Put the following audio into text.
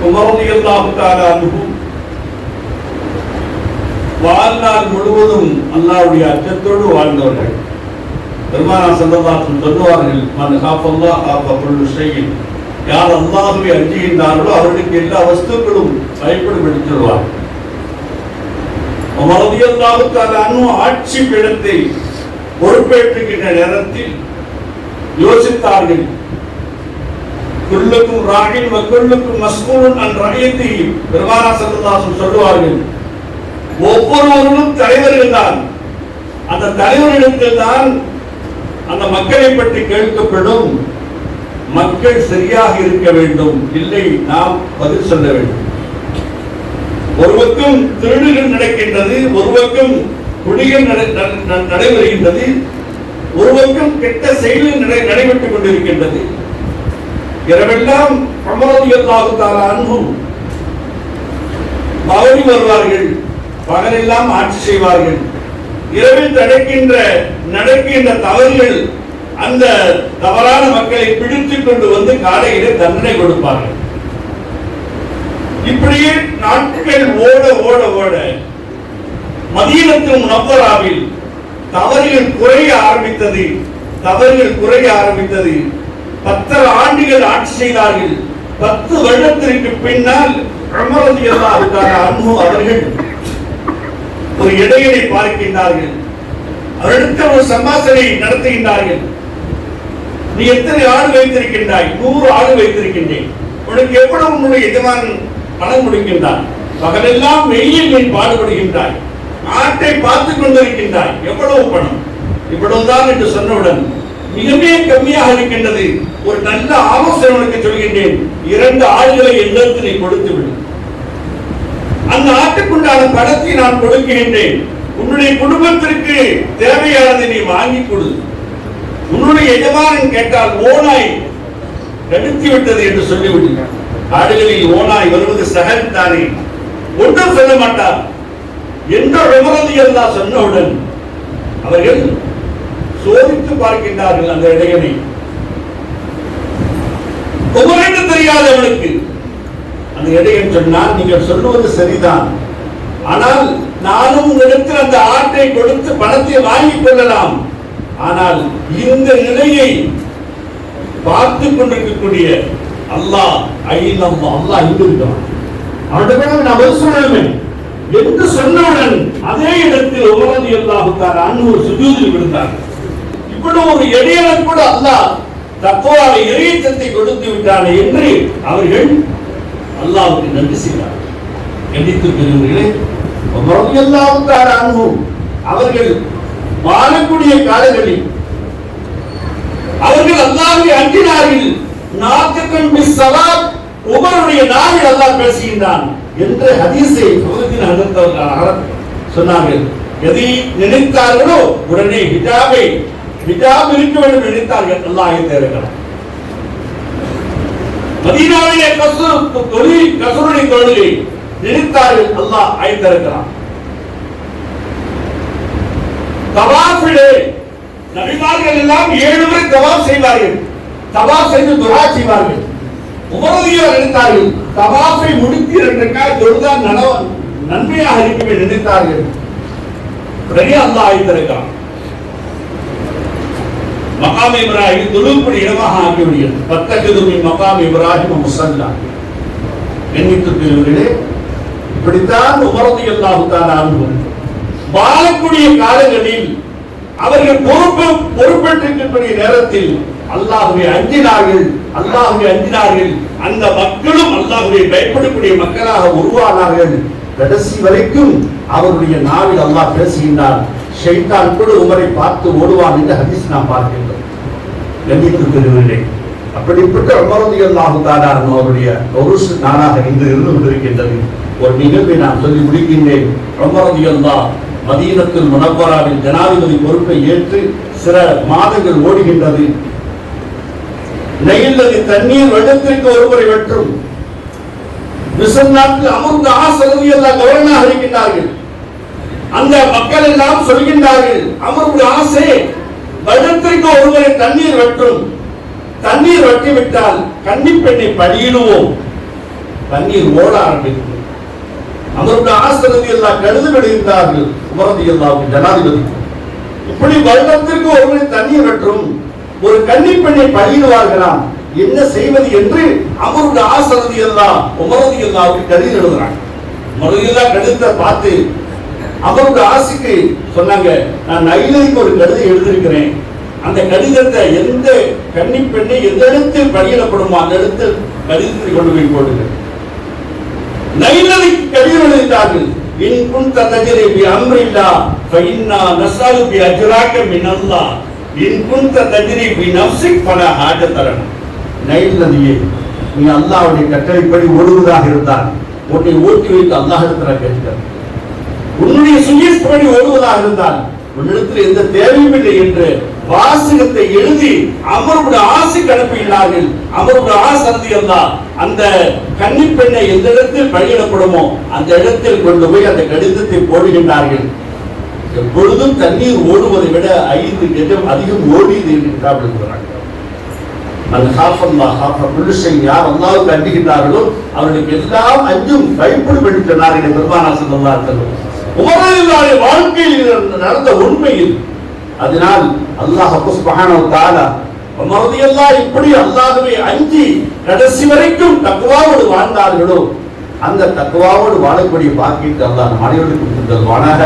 உமரதியல்லாஹு வாழ்நாள் முழுவதும் அல்லாவுடைய அச்சத்தோடு வாழ்ந்தவர்கள். பெருமானா சந்ததாசன் சொல்லுவார்கள் மன் ஹாஃபல்லா ஹாஃப குல்லு ஷைஇன் யார் அல்லாஹுவை அஞ்சுகின்றார்களோ அவர்களுக்கு எல்லா வஸ்துக்களும் பயப்படும் என்று சொல்வார் அணு ஆட்சி பீடத்தை பொறுப்பேற்றுகின்ற நேரத்தில் யோசித்தார்கள் குல்லுக்கும் ராகின் மக்களுக்கும் மஸ்கூலன் அன் ரயத்தை பெருமானா சொல்லுவார்கள் ஒவ்வொருவரும் தலைவர்கள் தான் அந்த தலைவரிடத்தில் தான் அந்த மக்களை பற்றி கேட்கப்படும். மக்கள் சரியாக இருக்க வேண்டும். இல்லை நாம் பதில் சொல்ல வேண்டும். ஒரு பக்கம் திருடுகள் நடக்கின்றது ஒரு பக்கம் குடிகள் நட- நடைபெறுகின்றது ஒரு பக்கம் கெட்ட செயல்கள் நடை- நடைபெற்றுக் கொண்டிருக்கின்றது. இரவெல்லாம் அமரதியல்லாஹு அன்பும் மகவி வருவார்கள் பகலெல்லாம் ஆட்சி செய்வார்கள். இரவில் நடக்கின்ற நடக்கின்ற தவறுகள் அந்த தவறான மக்களை பிடித்துக் கொண்டு வந்து காலையிலே தண்டனை கொடுப்பார்கள். இப்படியே நாட்கள் ஓட ஓட ஓட மதீனத்து முனவராவில் தவறுகள் குறைய ஆரம்பித்தது தவறுகள் குறைய ஆரம்பித்தது. பத்தரை ஆண்டுகள் ஆட்சி செய்தார்கள். பத்து வருடத்திற்கு பின்னால் அமரதி அன்பு அவர்கள் ஒரு இடையனை பார்க்கின்றார்கள். அவரிடத்த ஒரு சம்பாசனை நடத்துகின்றார்கள். நீ எத்தனை ஆடு வைத்திருக்கின்றாய்? நூறு ஆடு வைத்திருக்கின்றேன். உனக்கு எவ்வளவு உன்னுடைய எஜமான் பணம் கொடுக்கின்றான்? பகலெல்லாம் வெயில் நீ பாடுபடுகின்றாய். ஆட்டை பார்த்துக் கொண்டிருக்கின்றாய். எவ்வளவு பணம்? இவ்வளவுதான் என்று சொன்னவுடன் மிகவே கம்மியாக இருக்கின்றது. ஒரு நல்ல ஆலோசனை உனக்கு சொல்கின்றேன். இரண்டு ஆடுகளை எங்களுக்கு நீ கொடுத்து விடு. அந்த ஆட்டுக்குண்டான படத்தை நான் கொடுக்கின்றேன். உன்னுடைய குடும்பத்திற்கு தேவையானதை நீ வாங்கி கொடு. உன்னுடைய எஜமானன் கேட்டால் ஓனாய் கடித்து விட்டது என்று சொல்லிவிட்டு ஆடுகளில் ஓனாய் வருவது சகன் தானே. ஒன்றும் சொல்ல மாட்டார். என்ற விமரதி எல்லாம் சொன்னவுடன் அவர்கள் சோதித்து பார்க்கின்றார்கள் அந்த இடையனை உமரென்று தெரியாது அவனுக்கு அந்த இடையன் சொன்னால் நீங்கள் சொல்லுவது சரிதான். ஆனால் நானும் உங்களிடத்தில் அந்த ஆட்டை கொடுத்து பணத்தை வாங்கிக் கொள்ளலாம். ஆனால் இந்த நிலையை பார்த்து கொண்டிருக்கக்கூடிய அல்லாஹ் ஐநம் அல்லாஹ் இங்கு இருக்கிறான் அவனிடம் நான் பதில் சொல்லணுமே என்று சொன்னவுடன் அதே இடத்தில் உமரதி அல்லாஹுக்கார அன்பு சுஜூதில் விழுந்தார். இப்படி ஒரு எளியவன் கூட அல்லாஹ் தப்போவாக இறையச்சத்தை கொடுத்து விட்டானே என்று அவர்கள் அல்லாவுக்கு நன்றி செய்தார் கண்டித்து பெறுவீர்களே உமரதி அல்லாஹுக்கார அன்பு அவர்கள் வாழக்கூடிய காலங்களில் அவர்கள் அல்லாவை அஞ்சினார்கள் நாத்துக்கும் பிஸ்ஸலாத் உமருடைய நாவில் அல்லாஹ் பேசுகின்றான் என்ற ஹதீஸை ஃபஹ்ருதீன் சொன்னார்கள். எதை நினைத்தார்களோ உடனே ஹிஜாபை ஹிஜாப் இருக்க வேண்டும் நினைத்தார்கள். அல்லாஹ் இருக்கிறான் மதீனாவிலே கசு தொழில் கசுருடைய தொழிலை நினைத்தார்கள். அல்லாஹ் ஆய்ந்திருக்கிறான் தவாஃபிலே நபிமார்கள் எல்லாம் ஏழு முறை தவாப் செய்வார்கள். தவாப் செய்து துரா செய்வார்கள். உமரதியார் நினைத்தார்கள் தவாஃபை முடித்து இரண்டு காய் தொழுதான் நனவ நன்மையாக இருக்கவே நினைத்தார்கள். உடனே அல்லா ஆய்ந்திருக்கிறான் மகாம் இப்ராஹிம் தொழுப்படி இடமாக ஆக்கி விடுகிறது. பத்தகதுமின் மகாம் இப்ராஹிம் முசல்லா. எண்ணித்துக்கிறவர்களே இப்படித்தான் உமரதி எல்லாவுத்தான் தாலா வாழக்கூடிய காலங்களில் அவர்கள் பொறுப்பு பொறுப்பேற்றிருக்கக்கூடிய நேரத்தில் அல்லாஹுவை அஞ்சினார்கள் அல்லாஹுவை அஞ்சினார்கள். அந்த மக்களும் அல்லாஹுவை பயப்படக்கூடிய மக்களாக உருவானார்கள். கடைசி வரைக்கும் அவருடைய நாவில் அல்லாஹ் பேசுகின்றான். ஷைத்தான் கூட உமரை பார்த்து ஓடுவான் என்று ஹதீஸ் நாம் பார்க்கின்றோம். கண்டித்திருக்கிறவர்களே அப்படிப்பட்ட அமரதி அல்லாஹு தாலாரும் அவருடைய ஒரு நாளாக இன்று இருந்து கொண்டிருக்கின்றது. ஒரு நிகழ்வை நான் சொல்லி முடிக்கின்றேன். அமரதி அல்லாஹ் மதீனத்தில் முனவராவில் ஜனாதிபதி பொறுப்பை ஏற்று சில மாதங்கள் ஓடுகின்றது. நெய்ல்லது தண்ணீர் வெள்ளத்திற்கு ஒருமுறை வெற்றும் மிசன் நாட்டில் அமர்ந்த ஆசரதி எல்லாம் கவர்னராக இருக்கின்றார்கள். அந்த மக்கள் எல்லாம் சொல்கின்றார்கள் அமருடைய ஆசை வருடத்திற்கு ஒருவரை தண்ணீர் வெட்டும். தண்ணீர் வெட்டிவிட்டால் கன்னிப்பெண்ணை பழியிடுவோம் தண்ணீர் ஓட ஆரம்பிக்கும் அவருடைய ஆசிரதி எல்லாம் கழுது விடுகின்றார்கள் உமரதி எல்லாம் ஜனாதிபதி இப்படி வருடத்திற்கு ஒருவரை தண்ணீர் வெட்டும். ஒரு கன்னி பெண்ணை என்ன செய்வது என்று அவருடைய ஆசிரதி எல்லாம் உமரதி எல்லாவுக்கு கடிதம் எழுதுறாங்க. உமரதி கடிதத்தை பார்த்து அவருடைய ஆசைக்கு சொன்னாங்க நான் நைலைக்கு ஒரு கடிதம் எழுதியிருக்கிறேன். அந்த கடிதத்தை எந்த கன்னி பெண்ணை எந்த இடத்தில் பணியிடப்படுமோ அந்த இடத்தில் கடிதத்தை கொண்டு போய் போடுங்க. நைலதிக்கு கடிதம் எழுதிட்டார்கள். இன் குன் தஜரி பி அம்ரில்லா ஃபைன்னா நசாலு பி அஜ்ராக மின் அல்லா இன் குன் தஜரி பி நஃப்ஸிக் ஃபலா ஹாஜத நைல் நதியே நீ அல்லாவுடைய கட்டளைப்படி ஓடுவதாக இருந்தால் உன்னை ஓட்டி வைத்து அல்லாஹ் கேட்கிறார். உன்னுடைய சுயஸ்படி ஓடுவதாக இருந்தால் உன்னிடத்தில் எந்த தேவையும் இல்லை என்று வாசகத்தை எழுதி அவருடைய ஆசைக்கு அனுப்பினார்கள் அவருடைய ஆசந்தி அந்த கன்னி பெண்ணை எந்த இடத்தில் பணியிடப்படுமோ அந்த இடத்தில் கொண்டு போய் அந்த கடிதத்தை போடுகின்றார்கள். எப்பொழுதும் தண்ணீர் ஓடுவதை விட ஐந்து கஜம் அதிகம் ஓடியது என்று கிதாபில் சொல்றாங்க அந்த ஹாஃபல்லா ஹாஃப புல்லுஷை யார் அல்லாவுக்கு அஞ்சுகின்றார்களோ அவர்களுக்கு எல்லாம் அஞ்சும் பயப்படும் என்று சொன்னார்கள் பெருமானா சல்லா செல்லும் உமரல்லாவுடைய வாழ்க்கையில் நடந்த உண்மை அதனால் அல்லாஹ் சுப்ஹானஹு தஆலா உமரதியல்லாஹ் இப்படி அல்லாஹ்வை அஞ்சி கடைசி வரைக்கும் தக்வாவோடு வாழ்ந்தார்களோ அந்த தக்வாவோடு வாழக்கூடிய பாக்கியத்தை அல்லாஹ் நம் அனைவருக்கும் கொடுத்தல்வானாக